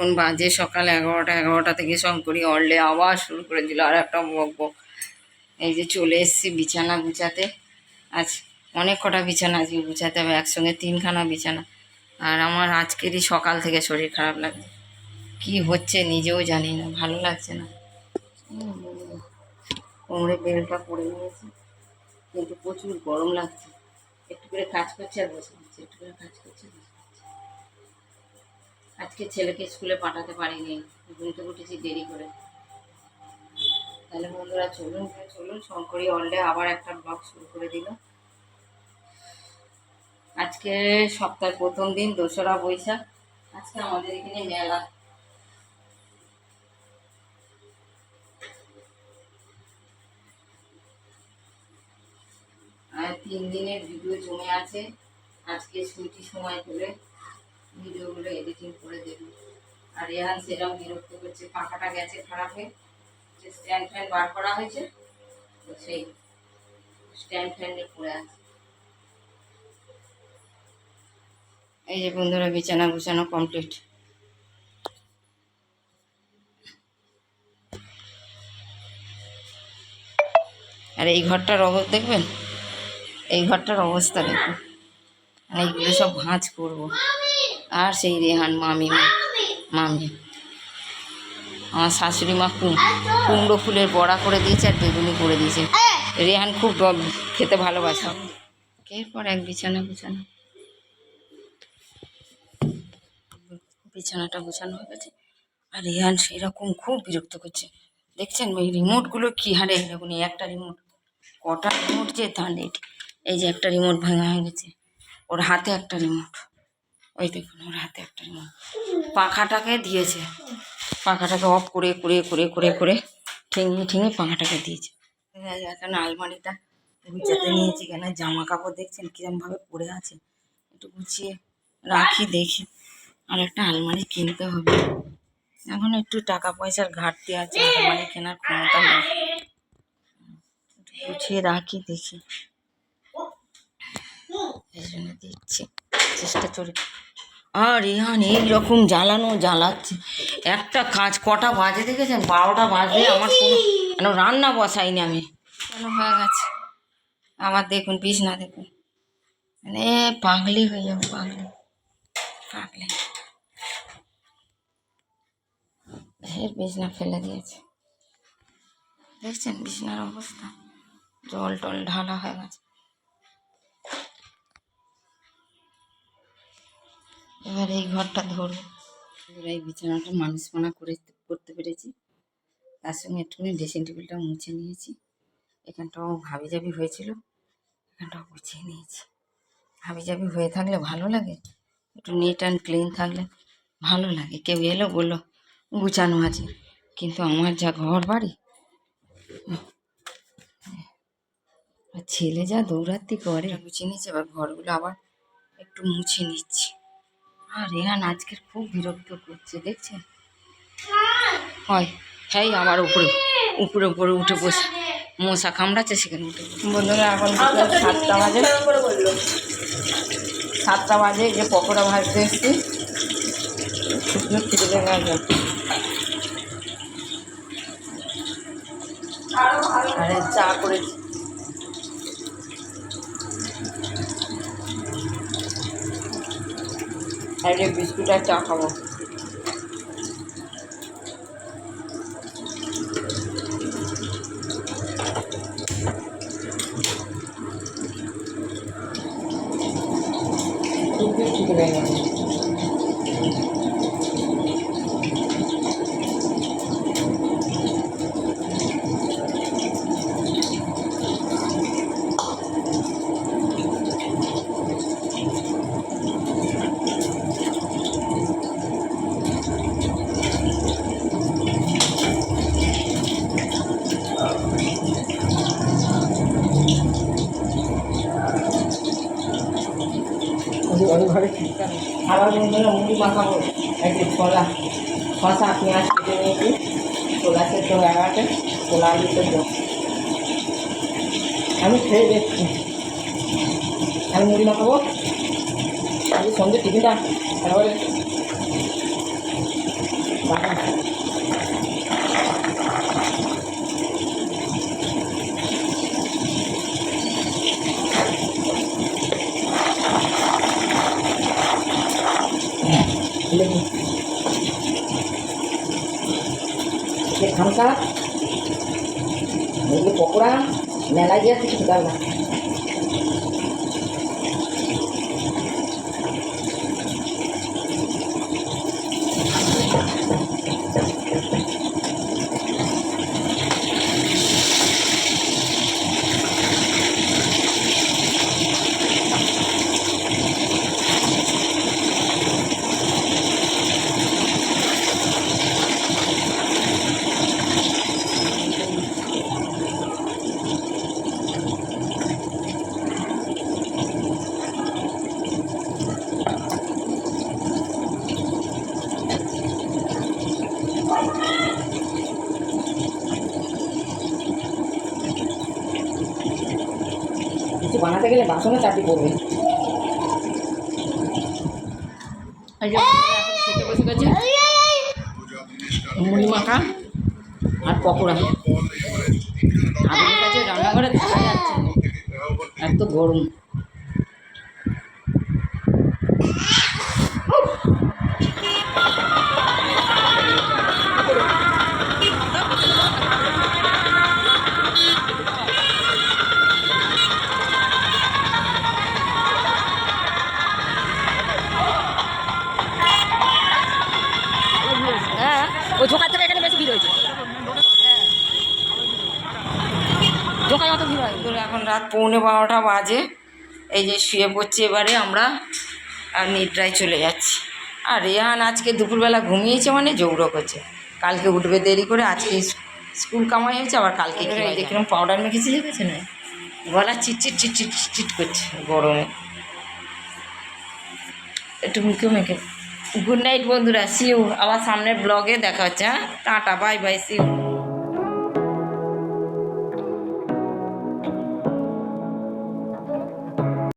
এখন বাজে সকাল এগারোটা এগারোটা থেকে শঙ্করী অলডে আবার শুরু করে দিল আর একটা বক বক। এই যে চলে এসেছি বিছানা গুছাতে। আজ অনেক কটা বিছানা আজকে গুছাতে হবে, একসঙ্গে তিনখানা বিছানা। আর আমার আজকেরই সকাল থেকে শরীর খারাপ লাগছে। কি হচ্ছে নিজেও জানি না, ভালো লাগছে না। কোমরে বেলটা পড়ে নিয়েছে কিন্তু প্রচুর গরম লাগছে। একটু করে কাজ করছে আর বসে একটু করে কাজ করছে। আজকে ছেলেকে স্কুলে পাঠাতে পারিনি ঘুমতে উঠেছি দেরি করে। তাহলে বন্ধুরা চলুন চলুন, শঙ্করী অলডে আবার একটা ব্লগ শুরু করে দিল। আজকে সপ্তাহের প্রথম দিন, দোসরা বৈশাখ। আজকে আমাদের এখানে মেলা। তিন দিনের ভিডিও জমে আছে। আজকে সুইটি সময় করে ভিডিওগুলো এডিটিং করে দেবে। আর রেহান সেরকম বিরক্ত করছে, পাখাটা গেছে খারাপ হয়ে। যে স্ট্যান্ড ফ্যান বার করা হয়েছে, তো সেই স্ট্যান্ড ফ্যানে পড়ে আছে। এই যে বন্ধুরা, বিছানা গুছানো কমপ্লিট আর এই ঘরটার অবস্থা দেখবেন? এই ঘরটার অবস্থা দেখুন। আর এইগুলো সব ভাঁজ করব। আর সেই রেহান মামি মামি। আমার শাশুড়ি মা কুম কুমড়ো ফুলের বড়া করে দিয়েছে আর বেগুনি করে দিয়েছে। রেহান খুব খেতে ভালোবাসে। এরপর এক বিছানা বিছানা বিছানাটা গুছানো হয়ে গেছে। আর রেহান সেরকম খুব বিরক্ত করছে। দেখছেন এই রিমোটগুলো কী হারে? এরকম একটা রিমোট কটা রিমোট যে, তা নেই এই যে একটা রিমোট ভাঙা হয়ে গেছে। ওর হাতে একটা রিমোট ওই দেখুন, ওর হাতে একটা রিমোট পাখাটাকে দিয়েছে। পাখাটাকে অফ করে করে করে করে করে ঠেঙিয়ে ঠেঙিয়ে পাখাটাকে দিয়েছে। এখানে আলমারিটা গুছাতে নিয়েছি কেন? জামা কাপড় দেখছেন কিরমভাবে পরে আছে? একটু গুছিয়ে রাখি, দেখি। আর একটা আলমারি কিনতে হবে। এখন একটু টাকা পয়সার ঘাটতি আছে, আলমারি কেনার ক্ষমতা নেই। গুছিয়ে রাখি, দেখি। এই জন্য দিচ্ছি। চেষ্টা করি আর রিহান এইরকম জ্বালানো জ্বালাচ্ছে। একটা কাজ কটা বাজে দেখেছেন? বারোটা বাজে আমার কোনো রান্না বসাইনি আমি? কেন হয়ে গেছে? আবার দেখুন, বিছনা দেখুন। মানে পাগলি হয়ে যাবে, পাগলি। পাগলি। বিছনা ফেলে দিয়েছে। দেখছেন বিছনার অবস্থা? জল টল ঢালা হয়ে গেছে। এবার এই ঘরটা ধরবো। এবার এই বিছানাটা মানুষপনা করে করতে পেরেছি। তার সঙ্গে একটুখানি ড্রেসিং টেবিলটা মুছে নিয়েছি। এখানটাও হাবি জাবি হয়েছিল, এখানটাও গুছিয়ে নিয়েছি। হাবি জাবি হয়ে থাকলে ভালো লাগে, একটু নিট অ্যান্ড ক্লিন থাকলে ভালো লাগে। কেউ এলো বলল, গুছানো আছে। কিন্তু আমার যা ঘর বাড়ি, আর ছেলে যা দৌড়াত্তি করে গুছিয়ে নিচ্ছে এবার ঘরগুলো আবার একটু মুছে নিচ্ছি। আর রেহান আজকের খুব বিরক্ত করছে দেখছেন? হয়। হ্যাঁ আমার উপরে উপরে উপরে উঠে বসে। মশা কামড়াচ্ছে সেখানে উঠে বন্ধুরা এখন সাতটা বাজে। সাতটা বাজে যে পকোড়া ভাজতে এসছি। শুকনো খিদে গেছে। আরে চা করেছি। আর বিস্কুট আর চা খাব। ঠিক হয়ে গেছে খাবার বন্ধুরা মুড়ি মাখাবো। একটি ছোলা। শশা, পেঁয়াজ কেটে নিয়েছি। ছোলা সেদ্ধ হয়ে গেছে। ছোলা আলু সেদ্ধ। আমি খেয়ে দেখছি। আমি মুড়ি মাখাবো। আমি সন্ধ্যে টিফিনটা তারপরে খামকা এগুলো পকোড়া মেলায় গিয়ে কিছু দাও না। গেলে বাসনে চাপি পড়বে। খেতে মুড়ি মাখা আর পকোড়া। আমাদের কাছে রান্নাঘরে থাকা যাচ্ছে এত গরম। পৌনে বারোটা বাজে। এই যে শুয়ে পড়ছি এবারে আমরা আর নিদ্রায় চলে যাচ্ছি। আর রেহান আজকে দুপুরবেলা ঘুমিয়েছে মানে জৌড়ো করছে। কালকে উঠবে দেরি করে আজকে স্কুল কামাই হয়েছে আবার কালকে দেখলাম পাউডার মেখেছি দেখেছে না? গলা চিটচিট চিটচিট চিট করছে গরমে। একটু মুখে মেখে। গুড নাইট বন্ধুরা সিউ আবার সামনের ব্লগে দেখা হচ্ছে হ্যাঁ? Tata bye bye see you